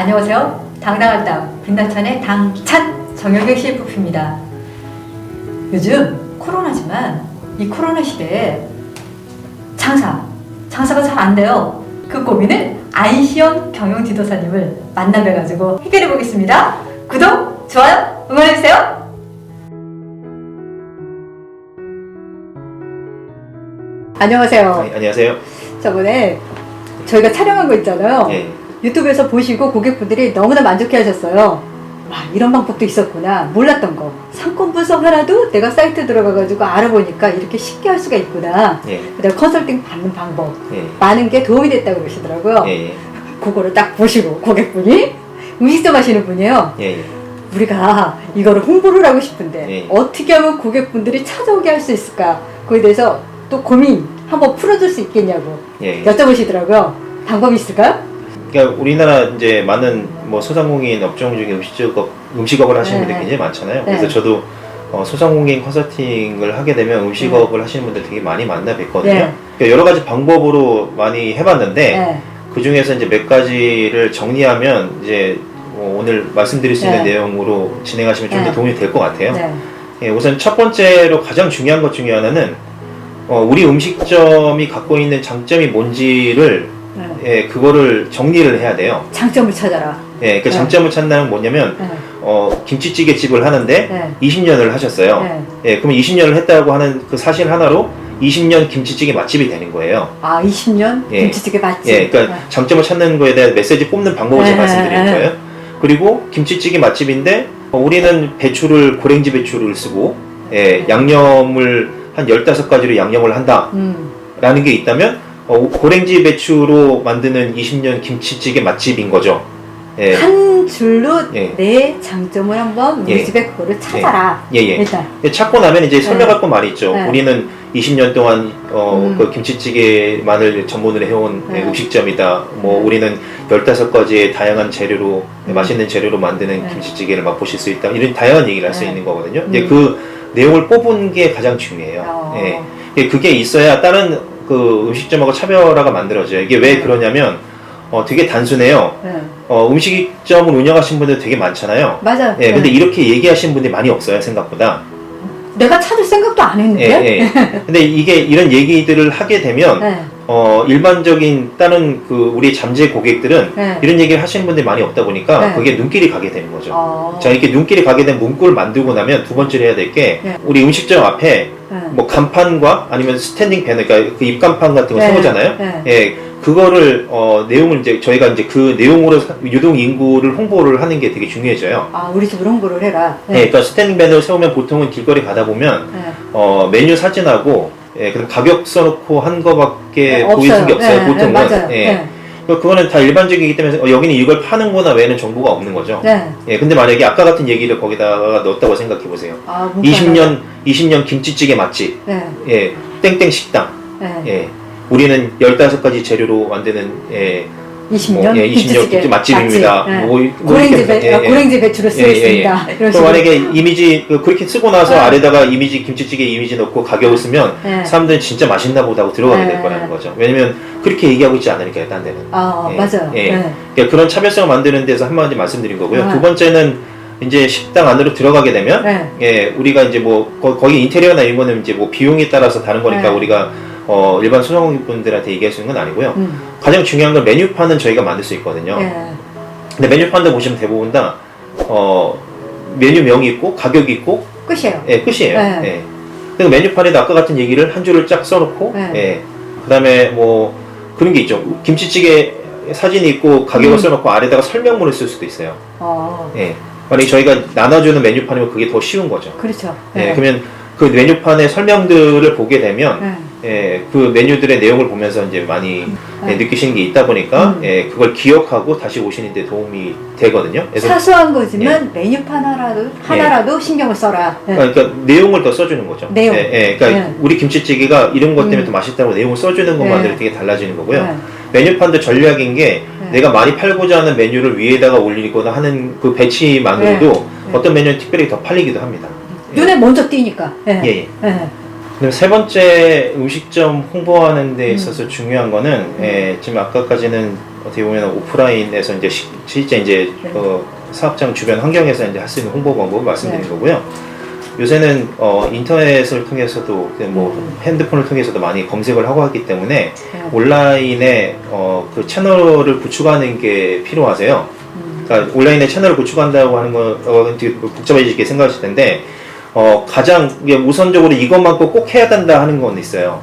안녕하세요. 당당한 땅 빛나찬의 당찬 정혁의 CFP입니다. 요즘 코로나지만 이 코로나 시대에 장사, 장사가 잘 안 돼요. 그 고민을 안시영 경영 지도사님을 만나뵈가지고 해결해 보겠습니다. 구독, 좋아요, 응원해주세요. 안녕하세요. 네, 안녕하세요. 저번에 저희가 촬영한 거 있잖아요. 예. 유튜브에서 보시고 고객분들이 너무나 만족해 하셨어요. 와, 이런 방법도 있었구나. 몰랐던 거. 상권 분석 하나도 내가 사이트 들어가가지고 알아보니까 이렇게 쉽게 할 수가 있구나. 예. 그다음 컨설팅 받는 방법. 예. 많은 게 도움이 됐다고 그러시더라고요. 예. 그거를 딱 보시고 고객분이 음식점 하시는 분이에요. 예. 예. 우리가 이거를 홍보를 하고 싶은데 네. 어떻게 하면 고객분들이 찾아오게 할 수 있을까? 그거에 대해서 또 고민 한번 풀어줄 수 있겠냐고 예. 여쭤보시더라고요. 방법이 있을까요? 그러니까 우리나라 이제 많은 뭐 소상공인 업종 중에 음식업 음식업을 하시는 네, 분들 네. 굉장히 많잖아요. 네. 그래서 저도 어, 소상공인 컨설팅을 하게 되면 음식업을 하시는 분들 되게 많이 만나 뵀거든요. 네. 그러니까 여러 가지 방법으로 많이 해봤는데 네. 그 중에서 이제 몇 가지를 정리하면 이제 뭐 오늘 말씀드릴 수 있는 네. 내용으로 진행하시면 좀더 네. 도움이 될 것 같아요. 네. 예, 우선 첫 번째로 가장 중요한 것 중에 하나는 어, 우리 음식점이 갖고 있는 장점이 뭔지를 네. 예, 그거를 정리를 해야 돼요. 장점을 찾아라. 예, 그 네. 장점을 찾는 건 뭐냐면 네. 어, 김치찌개 집을 하는데 네. 20년을 하셨어요. 네. 예, 그러면 20년을 했다고 하는 그 사실 하나로 20년 김치찌개 맛집이 되는 거예요. 아, 20년 예. 김치찌개 맛집. 예, 그러니까 장점을 찾는 거에 대한 메시지 뽑는 방법을 제가 네, 말씀드리는 네. 거예요. 그리고 김치찌개 맛집인데 어, 우리는 배추를 고랭지 배추를 쓰고 예, 양념을 한 15가지로 양념을 한다. 음. 라는 게 있다면 어, 고랭지 배추로 만드는 20년 김치찌개 맛집인 거죠. 예. 한 줄로 예. 내 장점을 한번 우리 예. 집에 그거를 찾아라. 예, 예. 일단. 찾고 나면 이제 설명할 건 많이 있죠. 네. 우리는 20년 동안 어, 음. 그 김치찌개만을 전문으로 해온 네. 음식점이다. 뭐 네. 우리는 15가지의 다양한 재료로 음. 맛있는 재료로 만드는 네. 김치찌개를 맛보실 수 있다. 이런 다양한 얘기를 할수 네. 있는 거거든요. 이제 음. 그 내용을 뽑은 게 가장 중요해요. 어. 예. 예, 그게 있어야 다른 그 음식점하고 차별화가 만들어져요. 이게 왜 네. 그러냐면 어, 되게 단순해요. 네. 어, 음식점을 운영하신 분들 되게 많잖아요. 맞아요. 예, 근데 네. 이렇게 얘기하시는 분들이 많이 없어요, 생각보다. 내가 찾을 생각도 안 예, 했는데. 예. 근데 이게 이런 얘기들을 하게 되면 네. 어, 일반적인 다른 그 우리 잠재 고객들은 네. 이런 얘기를 하시는 분들이 많이 없다 보니까 네. 그게 눈길이 가게 되는 거죠. 어. 자, 이렇게 눈길이 가게 된 문구를 만들고 나면 두 번째로 해야 될게 네. 우리 음식점 앞에 네. 뭐 간판과 아니면 스탠딩 배너, 그러니까 그 입간판 같은 거 네. 세우잖아요. 네. 예, 그거를 어, 내용을 이제 저희가 이제 그 내용으로 사- 유동 인구를 홍보를 하는 게 되게 중요해져요. 아, 우리 집으로 홍보를 해라. 예, 그러니까 스탠딩 배너를 세우면 보통은 길거리 가다 보면 네. 어, 메뉴 사진하고 예, 그럼 가격 써놓고 한 거밖에 네, 보이는 게 없어요. 네, 보통은. 네, 맞아요. 예. 네. 그- 그거는 다 일반적이기 때문에 어, 여기는 이걸 파는구나 외에는 정보가 없는 거죠. 네. 예, 근데 만약에 아까 같은 얘기를 거기다가 넣었다고 생각해 보세요. 아, 문구 20년 20년 김치찌개 맛집. 네. 예, 땡땡 식당, 네. 예, 우리는 15가지 재료로 만드는 예, 20년, 뭐, 예, 20년 김치찌개 맛집입니다. 맛집. 네. 뭐, 고랭지, 배, 해서, 예, 어, 예. 고랭지 배추를 예, 예, 예. 이런 또 식으로. 만약에 이미지 그 그렇게 쓰고 나서 네. 아래다가 이미지 김치찌개 이미지 넣고 가격을 쓰면 네. 사람들은 진짜 맛있나 보다 하고 들어가게 네. 될 거라는 거죠. 왜냐면 그렇게 얘기하고 있지 않으니까요, 딴 데는. 아, 예, 맞아요. 예. 네. 그러니까 그런 차별성을 만드는 데서 한마디 말씀드린 거고요. 아. 두 번째는 이제 식당 안으로 들어가게 되면 네. 예, 우리가 이제 뭐 거, 거기 인테리어나 이런 거는 이제 뭐 비용에 따라서 다른 거니까 네. 우리가 어, 일반 소상공인분들한테 얘기할 수 있는 건 아니고요. 음. 가장 중요한 건 메뉴판은 저희가 만들 수 있거든요. 예. 근데 메뉴판도 보시면 대부분 다 어, 메뉴명이 있고 가격이 있고 끝이에요. 예, 끝이에요. 네. 예. 그리고 메뉴판에도 아까 같은 얘기를 한 줄을 쫙 써놓고, 네. 예. 그 다음에 뭐, 그런 게 있죠. 김치찌개 사진이 있고 가격을 음. 써놓고 아래다가 설명문을 쓸 수도 있어요. 어, 예. 만약에 저희가 나눠주는 메뉴판이면 그게 더 쉬운 거죠. 그렇죠. 예. 그러면 그 메뉴판의 설명들을 보게 되면, 네. 예, 그 메뉴들의 내용을 보면서 이제 많이 네. 예, 느끼시는 게 있다 보니까, 음. 예, 그걸 기억하고 다시 오시는데 도움이 되거든요. 그래서 사소한 거지만 메뉴판 하나라도 하나라도 신경을 써라. 네. 그러니까 내용을 더 써주는 거죠. 내용. 예, 예. 그러니까 네. 우리 김치찌개가 이런 것 때문에 음. 더 맛있다고 내용을 써주는 것만으로 네. 되게 달라지는 거고요. 네. 메뉴판도 전략인 게 네. 내가 많이 팔고자 하는 메뉴를 위에다가 올리거나 하는 그 배치만으로도 네. 어떤 메뉴는 특별히 더 팔리기도 합니다. 예. 눈에 먼저 띄니까. 예. 예, 예. 예. 그다음에 세 번째 음식점 홍보하는 데 음. 있어서 중요한 거는 예, 지금 아까까지는 어떻게 보면 오프라인에서 이제 시- 실제 이제 네. 그 사업장 주변 환경에서 이제 할 수 있는 홍보 방법을 말씀드린 네. 거고요. 요새는 어, 인터넷을 통해서도 뭐 음. 핸드폰을 통해서도 많이 검색을 하고 하기 때문에 네. 온라인에 어, 그 채널을 구축하는 게 필요하세요. 음. 그러니까 온라인에 채널을 구축한다고 하는 건 어, 되게 복잡해지게 생각하실 텐데 어, 가장 우선적으로 이것만 꼭, 꼭 해야 된다 하는 건 있어요.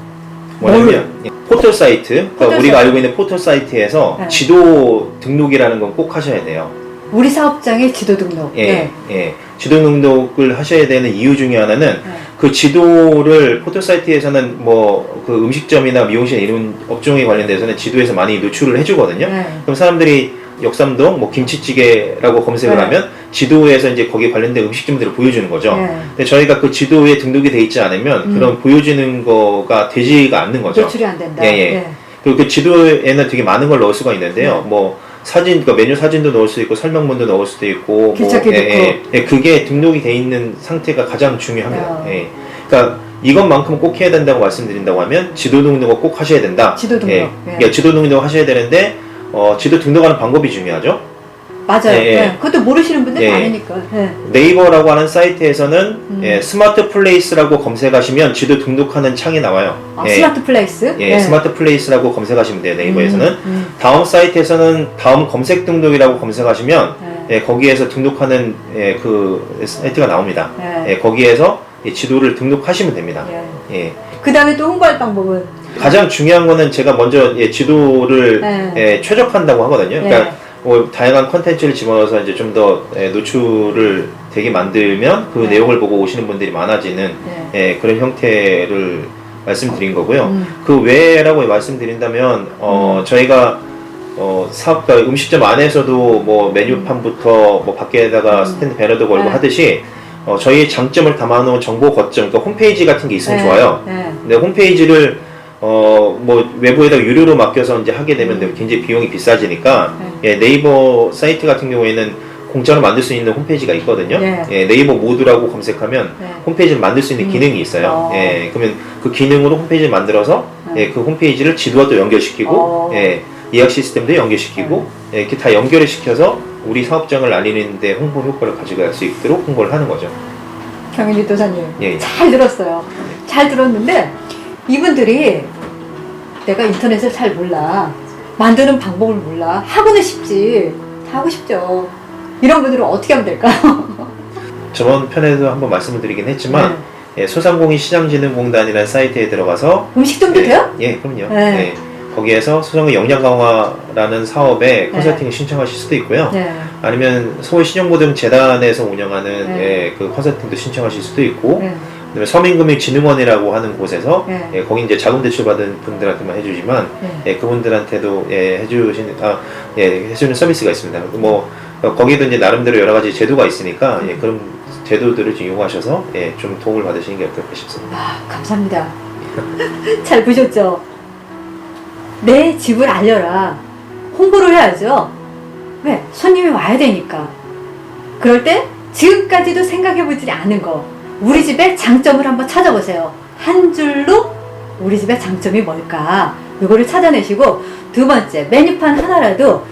뭐냐면 예, 포털 사이트, 그러니까 포털 우리가 사이트. 알고 있는 포털 사이트에서 네. 지도 등록이라는 건 꼭 하셔야 돼요. 우리 사업장의 지도 등록. 예, 네. 예. 지도 등록을 하셔야 되는 이유 중에 하나는 네. 그 지도를 포털 사이트에서는 뭐 그 음식점이나 미용실 이런 업종에 관련돼서는 지도에서 많이 노출을 해주거든요. 네. 그럼 사람들이 역삼동 뭐 김치찌개라고 검색을 네. 하면 지도에서 이제 거기에 관련된 음식점들을 보여주는 거죠. 네. 근데 저희가 그 지도에 등록이 돼 있지 않으면 음. 그런 보여지는 거가 되지가 않는 거죠. 노출이 안 된다. 예, 예. 네. 그리고 그 지도에는 되게 많은 걸 넣을 수가 있는데요. 네. 뭐 사진, 그러니까 메뉴 사진도 넣을 수도 있고 설명문도 넣을 수도 있고, 뭐, 예. 예, 예, 그게 등록이 돼 있는 상태가 가장 중요합니다. 야. 예. 그러니까 이것만큼 꼭 해야 된다고 말씀드린다고 하면 지도 등록을 꼭 하셔야 된다. 지도 등록. 예. 예. 예, 지도 등록 하셔야 되는데 어, 지도 등록하는 방법이 중요하죠. 맞아요. 예, 예. 네. 그것도 모르시는 분들 예. 많으니까. 네. 네이버라고 하는 사이트에서는 음. 예, 스마트 플레이스라고 검색하시면 지도 등록하는 창이 나와요. 아, 예, 스마트 플레이스. 예, 스마트 플레이스라고 검색하시면 돼요. 네이버에서는. 음, 음. 다음 사이트에서는 다음 검색 등록이라고 검색하시면 네. 예, 거기에서 등록하는 예, 그 사이트가 나옵니다. 네. 예, 거기에서 이 지도를 등록하시면 됩니다. 예. 예. 그 다음에 또 홍보할 방법은 가장 중요한 거는 제가 먼저 예, 지도를 네. 예, 최적화한다고 하거든요. 그러니까 네. 뭐 다양한 컨텐츠를 집어넣어서 이제 좀 더 노출을 되게 만들면 그 네. 내용을 보고 오시는 분들이 많아지는 네. 예, 그런 형태를 말씀드린 거고요. 음. 그 외라고 말씀드린다면 어, 저희가 어, 사업 그러니까 음식점 안에서도 뭐 메뉴판부터 뭐 밖에다가 음. 스탠드 배너도 걸고 네. 하듯이 어, 저희의 장점을 담아놓은 정보 거점, 그러니까 홈페이지 같은 게 있으면 네. 좋아요. 네. 근데 홈페이지를 어, 뭐 외부에다 유료로 맡겨서 이제 하게 되면 음. 굉장히 비용이 비싸지니까 네. 예, 네이버 사이트 같은 경우에는 공짜로 만들 수 있는 홈페이지가 있거든요. 네. 예, 네이버 모드라고 검색하면 네. 홈페이지를 만들 수 있는 음. 기능이 있어요. 어. 예, 그러면 그 기능으로 홈페이지를 만들어서 네. 예, 그 홈페이지를 지도와 또 연결시키고 어. 예, 예약 시스템도 연결시키고 예, 이렇게 다 연결을 시켜서 우리 사업장을 알리는데 홍보 효과를 가져갈 수 있도록 홍보를 하는 거죠. 경윤이 도사님 예, 예. 잘 들었어요. 잘 들었는데 이분들이 내가 인터넷을 잘 몰라 만드는 방법을 몰라 하고는 싶지 다 하고 싶죠. 이런 분들은 어떻게 하면 될까요? 저번 편에도 한번 말씀을 드리긴 했지만 네. 예, 소상공인 시장진흥공단이라는 사이트에 들어가서 음식점도 예, 돼요? 예, 그럼요. 네. 예, 거기에서 소상공인 역량 강화라는 사업에 컨설팅을 신청하실 수도 있고요. 네. 아니면 서울 신용모금 재단에서 운영하는 네. 예, 그 컨설팅도 신청하실 수도 있고 네. 그다음에 서민금융진흥원이라고 하는 곳에서 네. 예, 거기 이제 자금 대출 받은 분들한테만 해주지만 네. 예, 그분들한테도 예, 해주시는 아, 예, 해주는 서비스가 있습니다. 뭐 어, 거기도 이제 나름대로 여러 가지 제도가 있으니까 예, 그런 제도들을 좀 이용하셔서 예, 좀 도움을 받으시는 게 어떨까 싶습니다. 아, 감사합니다. 잘 보셨죠? 내 집을 알려라. 홍보를 해야죠. 왜? 손님이 와야 되니까. 그럴 때 지금까지도 생각해보지 않은 거. 우리 집의 장점을 한번 찾아보세요. 한 줄로 우리 집의 장점이 뭘까? 이거를 찾아내시고 두 번째 메뉴판 하나라도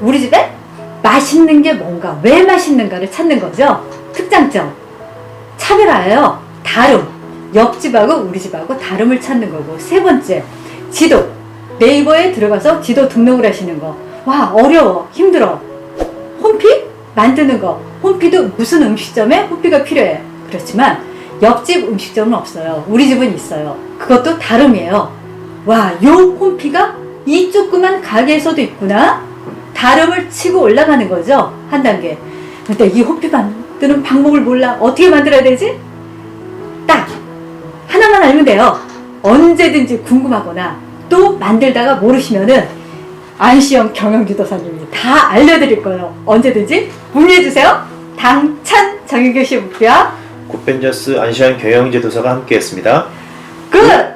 우리 집에 맛있는 게 뭔가 왜 맛있는가를 찾는 거죠. 특장점. 차별화예요. 다름. 옆집하고 우리 집하고 다름을 찾는 거고. 세 번째, 지도. 네이버에 들어가서 지도 등록을 하시는 거. 와, 어려워. 힘들어. 홈피? 만드는 거. 홈피도 무슨 음식점에 홈피가 필요해. 그렇지만 옆집 음식점은 없어요. 우리 집은 있어요. 그것도 다름이에요. 와, 요 홈피가 이 조그만 가게에서도 있구나. 다름을 치고 올라가는 거죠. 한 단계. 근데 이 홈피 만드는 방법을 몰라. 어떻게 만들어야 되지? 딱 하나만 알면 돼요. 언제든지 궁금하거나 또 만들다가 모르시면은 안시영 경영지도사님이 다 알려드릴 거예요. 언제든지 문의해주세요. 당찬 정윤교 씨 목표야. 굿벤저스 안시안 경영제 도사가 함께했습니다. 끝!